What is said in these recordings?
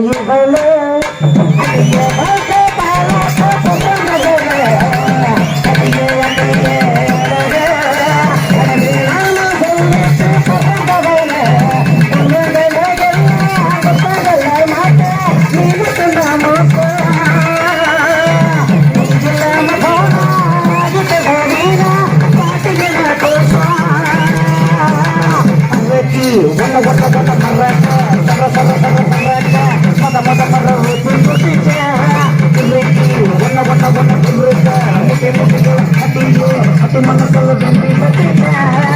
இவளே மனசுல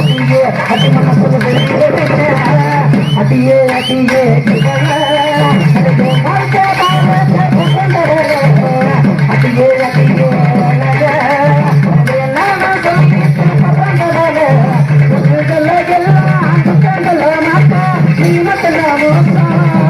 அடியே அடியே அடியே அடியே Thank you.